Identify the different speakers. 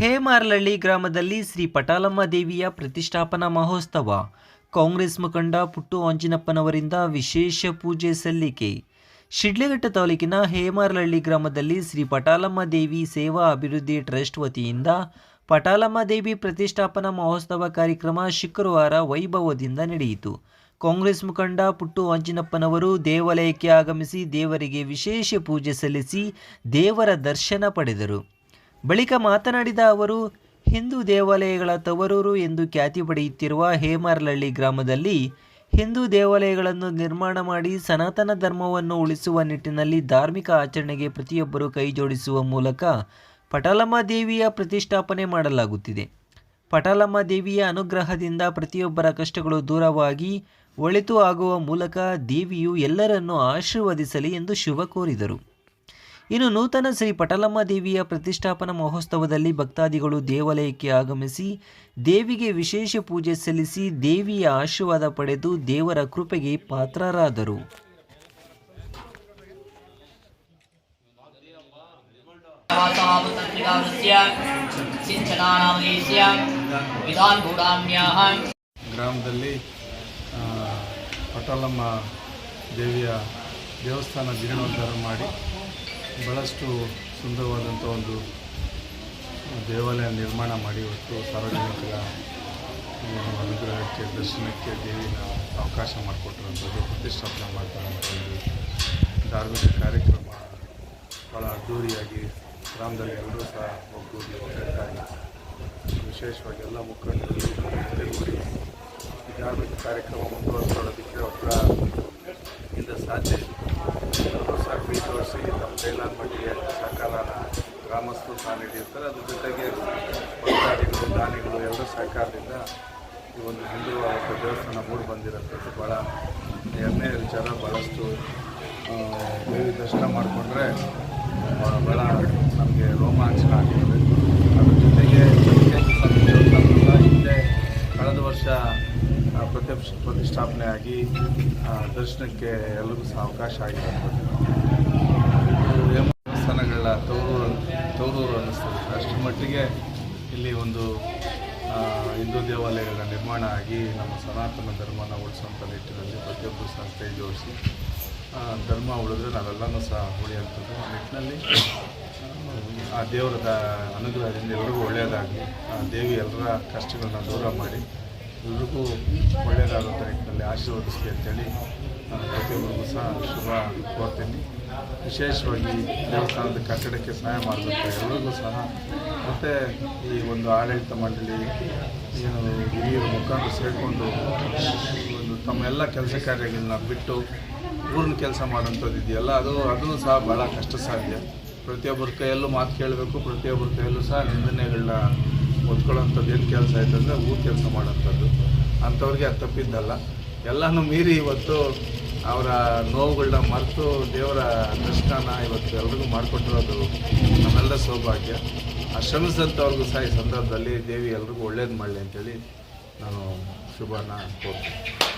Speaker 1: ಹೇಮಾರ್ಲಳ್ಳಿ ಗ್ರಾಮದಲ್ಲಿ ಶ್ರೀ ಪಟಾಲಮ್ಮ ದೇವಿಯ ಪ್ರತಿಷ್ಠಾಪನಾ ಮಹೋತ್ಸವ. ಕಾಂಗ್ರೆಸ್ ಮುಖಂಡ ಪುಟ್ಟು ಆಂಜಿನಪ್ಪನವರಿಂದ ವಿಶೇಷ ಪೂಜೆ ಸಲ್ಲಿಕೆ. ಶಿಡ್ಲಘಟ್ಟ ತಾಲೂಕಿನ ಹೇಮಾರ್ಲಳ್ಳಿ ಗ್ರಾಮದಲ್ಲಿ ಶ್ರೀ ಪಟಾಲಮ್ಮ ದೇವಿ ಸೇವಾ ಅಭಿವೃದ್ಧಿ ಟ್ರಸ್ಟ್ ವತಿಯಿಂದ ಪಟಾಲಮ್ಮ ದೇವಿ ಪ್ರತಿಷ್ಠಾಪನಾ ಮಹೋತ್ಸವ ಕಾರ್ಯಕ್ರಮ ಶುಕ್ರವಾರ ವೈಭವದಿಂದ ನಡೆಯಿತು. ಕಾಂಗ್ರೆಸ್ ಮುಖಂಡ ಪುಟ್ಟು ಆಂಜಿನಪ್ಪನವರು ದೇವಾಲಯಕ್ಕೆ ಆಗಮಿಸಿ ದೇವರಿಗೆ ವಿಶೇಷ ಪೂಜೆ ಸಲ್ಲಿಸಿ ದೇವರ ದರ್ಶನ ಪಡೆದರು. ಬಳಿಕ ಮಾತನಾಡಿದ ಅವರು, ಹಿಂದೂ ದೇವಾಲಯಗಳ ತವರೂರು ಎಂದು ಖ್ಯಾತಿ ಪಡೆಯುತ್ತಿರುವ ಹೇಮರ್ಲಳ್ಳಿ ಗ್ರಾಮದಲ್ಲಿ ಹಿಂದೂ ದೇವಾಲಯಗಳನ್ನು ನಿರ್ಮಾಣ ಮಾಡಿ ಸನಾತನ ಧರ್ಮವನ್ನು ಉಳಿಸುವ ನಿಟ್ಟಿನಲ್ಲಿ ಧಾರ್ಮಿಕ ಆಚರಣೆಗೆ ಪ್ರತಿಯೊಬ್ಬರು ಕೈಜೋಡಿಸುವ ಮೂಲಕ ಪಟಾಲಮ್ಮ ದೇವಿಯ ಪ್ರತಿಷ್ಠಾಪನೆ ಮಾಡಲಾಗುತ್ತಿದೆ. ಪಟಾಲಮ್ಮ ದೇವಿಯ ಅನುಗ್ರಹದಿಂದ ಪ್ರತಿಯೊಬ್ಬರ ಕಷ್ಟಗಳು ದೂರವಾಗಿ ಒಳಿತು ಆಗುವ ಮೂಲಕ ದೇವಿಯು ಎಲ್ಲರನ್ನು ಆಶೀರ್ವದಿಸಲಿ ಎಂದು ಶುಭ ಕೋರಿದರು. ಇನ್ನು ನೂತನ ಶ್ರೀ ಪಟಲಮ್ಮ ದೇವಿಯ ಪ್ರತಿಷ್ಠಾಪನಾ ಮಹೋತ್ಸವದಲ್ಲಿ ಭಕ್ತಾದಿಗಳು ದೇವಾಲಯಕ್ಕೆ ಆಗಮಿಸಿ ದೇವಿಗೆ ವಿಶೇಷ ಪೂಜೆ ಸಲ್ಲಿಸಿ ದೇವಿಯ ಆಶೀರ್ವಾದ ಪಡೆದು ದೇವರ ಕೃಪೆಗೆ ಪಾತ್ರರಾದರು.
Speaker 2: ಗ್ರಾಮದಲ್ಲಿ ಪಟಲಮ್ಮ ದೇವಿಯ ದೇವಸ್ಥಾನ ಜೀರ್ಣೋದ್ಧಾರ ಮಾಡಿ ಭಾಳಷ್ಟು ಸುಂದರವಾದಂಥ ಒಂದು ದೇವಾಲಯ ನಿರ್ಮಾಣ ಮಾಡಿ ಇವತ್ತು ಸಾರ್ವಜನಿಕರ ಅನುಗ್ರಹಕ್ಕೆ, ದರ್ಶನಕ್ಕೆ ದೇವಿನ ಅವಕಾಶ ಮಾಡಿಕೊಟ್ಟಿರುವಂಥದ್ದು, ಪ್ರತಿಷ್ಠಾಪನೆ ಮಾಡ್ತಾರಂಥ ಧಾರ್ಮಿಕ ಕಾರ್ಯಕ್ರಮ ಭಾಳ ಅದ್ಧೂರಿಯಾಗಿ ಗ್ರಾಮದಲ್ಲಿ ಎಲ್ಲರೂ ಸಹ ಒಗ್ಗೂಡಿ ಒಗ್ಗಟ್ಟಾಗಿ ವಿಶೇಷವಾಗಿ ಎಲ್ಲ ಮುಖಂಡರು ಧಾರ್ಮಿಕ ಕಾರ್ಯಕ್ರಮ ಮುಂದುವರಿಸೋದಕ್ಕೆ ಒಬ್ಬರ ಇಂದ ಸಾಧ್ಯ ಇಲ್ಲ. ಎಲ್ಲರೂ ಸಹ ಕೈ ಜೋಡಿಸಿ ನಮ್ಮ ಕೈಲಾದ ಸಹಕಾರನ ಗ್ರಾಮಸ್ಥರು ಸಹ ನೀಡಿರ್ತಾರೆ. ಅದ್ರ ಜೊತೆಗೆ ಭಕ್ತಾದಿಗಳು, ದಾನಿಗಳು ಎಲ್ಲರ ಸಹಕಾರದಿಂದ ಈ ಒಂದು ಹಿಂದುವಾದ ದೇವಸ್ಥಾನ ಮೂಡಿ ಬಂದಿರೋಂಥದ್ದು ಭಾಳ ಎರಡನೇ ವಿಚಾರ ಭಾಳಷ್ಟು ದೇವಿ ದರ್ಶನ ಮಾಡಿಕೊಂಡ್ರೆ ಭಾಳ ನಮಗೆ ರೋಮಾಂಚನ ಆಗ್ತದೆ. ಅದ್ರ ಜೊತೆಗೆ ಹಿಂದೆ ಕಳೆದ ವರ್ಷ ಪ್ರತಿ ಪ್ರತಿಷ್ಠ ಪ್ರತಿಷ್ಠಾಪನೆ ಆಗಿ ದರ್ಶನಕ್ಕೆ ಎಲ್ಲರಿಗೂ ಸಹ ಅವಕಾಶ ಆಗಿರುತ್ತದೆ ಇದು ದೇವಸ್ಥಾನಗಳ ತವರೂರು ತವರೂರು ಅನ್ನಿಸ್ತದೆ. ಅಷ್ಟರ ಮಟ್ಟಿಗೆ ಇಲ್ಲಿ ಒಂದು ಹಿಂದೂ ದೇವಾಲಯಗಳ ನಿರ್ಮಾಣ ಆಗಿ ನಮ್ಮ ಸನಾತನ ಧರ್ಮನ ಉಳಿಸುವಂಥ ನಿಟ್ಟಿನಲ್ಲಿ ಪ್ರತಿಯೊಬ್ಬರು ಸಹ ಕೈ ಜೋಡಿಸಿ ಧರ್ಮ ಉಳಿದ್ರೆ ನಾವೆಲ್ಲನೂ ಸಹ ಉಳಿಯುವಂಥದ್ದು ಆ ನಿಟ್ಟಿನಲ್ಲಿ ಆ, ದೇವರದ ಅನುಗ್ರಹದಿಂದ ಎಲ್ಲರಿಗೂ ಒಳ್ಳೆಯದಾಗಲಿ ಆ ದೇವಿ ಎಲ್ಲರ ಕಷ್ಟಗಳನ್ನ ದೂರ ಮಾಡಿ ಎಲ್ರಿಗೂ ಒಳ್ಳೆಯದಾಗುತ್ತೆ ನಿಟ್ಟಿನಲ್ಲಿ ಆಶೀರ್ವದಿಸಿ ಅಂತೇಳಿ ನಾನು ಪ್ರತಿಯೊಬ್ಬರಿಗೂ ಸಹ ಶುಭ ಕೋರ್ತೀನಿ. ವಿಶೇಷವಾಗಿ ದೇವಸ್ಥಾನದ ಕಟ್ಟಡಕ್ಕೆ ಸಹಾಯ ಮಾಡಬೇಕು ಎಲ್ಲರಿಗೂ ಸಹ. ಮತ್ತು ಈ ಒಂದು ಆಡಳಿತ ಮಂಡಳಿ ಏನು ಹಿರಿಯರು ಮುಖಾಂತರ ಸೇರಿಕೊಂಡು ಒಂದು ತಮ್ಮ ಎಲ್ಲ ಕೆಲಸ ಕಾರ್ಯಗಳನ್ನ ಬಿಟ್ಟು ಊರಿನ ಕೆಲಸ ಮಾಡೋಂಥದ್ದು ಇದೆಯಲ್ಲ, ಅದು, ಅದೂ ಸಹ ಭಾಳ ಕಷ್ಟ ಸಾಧ್ಯ. ಪ್ರತಿಯೊಬ್ಬರ ಕೈಯಲ್ಲೂ ಮಾತು ಕೇಳಬೇಕು, ಪ್ರತಿಯೊಬ್ಬರ ಕೈಯಲ್ಲೂ ಸಹ ನಿಂದನೆಗಳನ್ನ ಒತ್ಕೊಳ್ಳೋಂಥದ್ದು ಏನು ಕೆಲಸ ಆಯ್ತು ಅಂದರೆ ಊರು ಕೆಲಸ ಮಾಡೋಂಥದ್ದು. ಅಂಥವ್ರಿಗೆ ಅದು ತಪ್ಪಿದ್ದಲ್ಲ. ಎಲ್ಲನೂ ಮೀರಿ ಇವತ್ತು ಅವರ ನೋವುಗಳನ್ನ ಮರೆತು ದೇವರ ದರ್ಶನ ಇವತ್ತು ಎಲ್ರಿಗೂ ಮಾಡಿಕೊಟ್ಟಿರೋದು ನಮ್ಮೆಲ್ಲ ಸೌಭಾಗ್ಯ. ಆ ಶ್ರಮಿಸಿದಂಥವ್ರಿಗೂ ಸಹ ಈ ಸಂದರ್ಭದಲ್ಲಿ ದೇವಿ ಎಲ್ರಿಗೂ ಒಳ್ಳೇದು ಮಾಡಲಿ ಅಂತೇಳಿ ನಾನು ಶುಭನ ಕೋರ್ತೀನಿ.